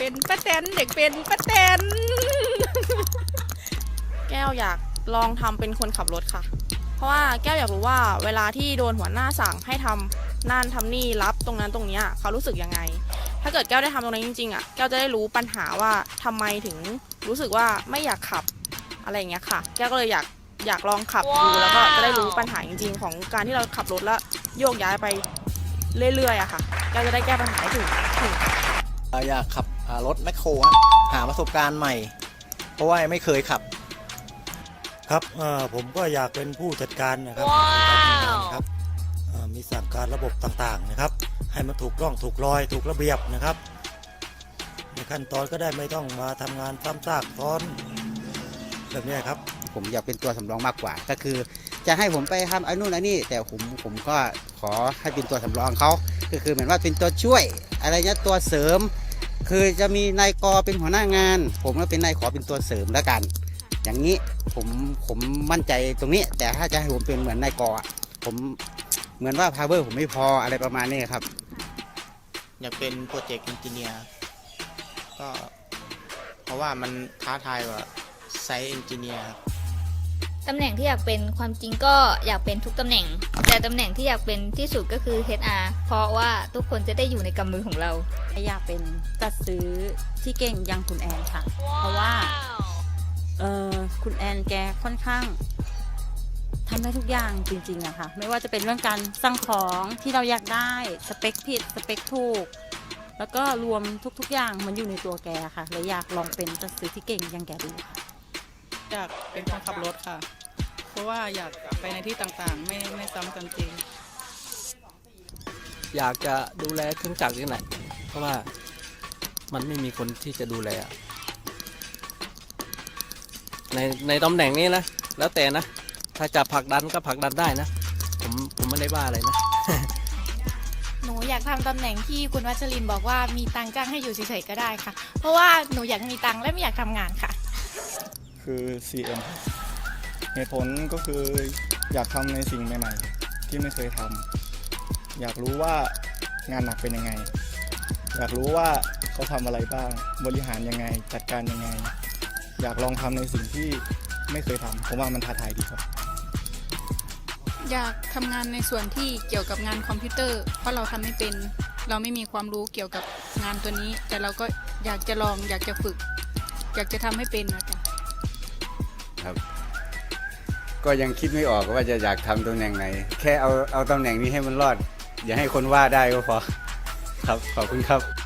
เป็นป้าแตนเด็กเป็นป้าแตน แก้วอยากลองทำเป็นคนขับรถค่ะ เพราะว่าแก้วอยากรู้ว่าเวลาที่โดนหัวหน้าสั่งให้ทำนั่นทำนี่รับตรงนั้นตรงเนี้ยเขารู้สึกยังไง ถ้าเกิดแก้วได้ทำตรงนั้นจริงๆอะแก้วจะได้รู้ปัญหาว่าทำไมถึงรู้สึกว่าไม่อยากขับอะไรอย่างเงี้ยค่ะ แก้วก็เลยอยากอยากลองขับดูแล้วก็จะได้รู้ปัญหาจริง ๆ ของการที่เราขับรถแล้วโยกย้ายไปเรื่อยๆอะค่ะแก้วจะได้แก้ปัญหาให้ถูกถูกเอ่ออยากขับอ่า รถแมคโครฮะหาประสบการณ์ใหม่ เพราะว่าไม่เคยขับ ครับเอ่อผมก็อยากเป็นผู้จัดการนะครับครับเอ่อมีสั่งการระบบต่างๆนะครับ ให้มันถูกต้องถูกรอยถูกระเบียบนะครับ ในขั้นตอนก็ได้ไม่ต้องมาทำงานซ้ำซากซ้อนแบบเนี้ยครับ ผมอยากเป็นตัวสำรองมากกว่า ก็คือ จะให้ผมไปทำไอ้นู่นไอ้นี่แต่ผมผมก็ขอให้เป็นตัวสำรองเขาก็คือเหมือนว่าเป็นตัวช่วย อะไรเงี้ยตัวเสริม คือจะมีนายกอเป็นหัวหน้างาน ผมก็เป็นนายขอเป็นตัวเสริมแล้วกัน อย่างนี้ผมผมมั่นใจตรงนี้ แต่ถ้าจะให้ผมเป็นเหมือนนายกอะผมเหมือนว่าพาวเวอร์ผมไม่พออะไรประมาณนี้ครับ อยากเป็นโปรเจกต์เอนจิเนียร์ก็เพราะว่ามันท้าทายกว่าไซต์เอนจิเนียร์ ตำแหน่งที่อยากเป็นความจริงก็อยากเป็นทุกตำแหน่ง แต่ตำแหน่งที่อยากเป็นที่สุดก็คือ HR เพราะว่าทุกคนจะได้อยู่ในกำมือของเรา อยากเป็นจัดซื้อที่เก่งยังคุณแอนค่ะ เพราะว่าเออคุณแอนแกค่อนข้างทำได้ทุกอย่างจริงๆอะค่ะ ไม่ว่าจะเป็นเรื่องการสั่งของที่เราอยากได้สเปคผิดสเปคถูก แล้วก็รวมทุกๆอย่างมันอยู่ในตัวแกค่ะเลยอยากลองเป็นจัดซื้อที่เก่งยังแกดูค่ะ อยากเป็นคนขับรถค่ะ เพราะว่าอยากไปในที่ต่างๆ ไม่ไม่ซ้ำกันจริง อยากจะดูแลเครื่องจักรนี่แหละเพราะว่ามันไม่มีคนที่จะดูแลอะในในตำแหน่งนี้นะ แล้วแต่นะ ถ้าจะผลักดันก็ผลักดันได้นะ ผมผมไม่ได้ว่าอะไรนะ หนูอยากทำตำแหน่งที่คุณวัชรินทร์บอกว่ามีตังค์จ้างให้อยู่เฉยๆก็ได้ค่ะ เพราะว่าหนูอยากมีตังค์และไม่อยากทำงานค่ะ คือ CM เหตุผลก็คืออยากทำในสิ่งใหม่ๆ ที่ไม่เคยทำอยากรู้ว่างานหนักเป็นยังไง อยากรู้ว่าเขาทำอะไรบ้าง บริหารยังไง จัดการยังไง อยากลองทำในสิ่งที่ไม่เคยทำผมว่ามันท้าทายดีครับ อยากทำงานในส่วนที่เกี่ยวกับงานคอมพิวเตอร์ เพราะเราทำไม่เป็น เราไม่มีความรู้เกี่ยวกับงานตัวนี้ แต่เราก็อยากจะลองอยากจะฝึก อยากจะทำให้เป็นนะจ๊ะ ก็ยังคิดไม่ออกว่าจะอยากทำตำแหน่งไหน แค่เอาเอาตำแหน่งนี้ให้มันรอด อย่าให้คนว่าได้ก็พอ ครับขอบคุณครับ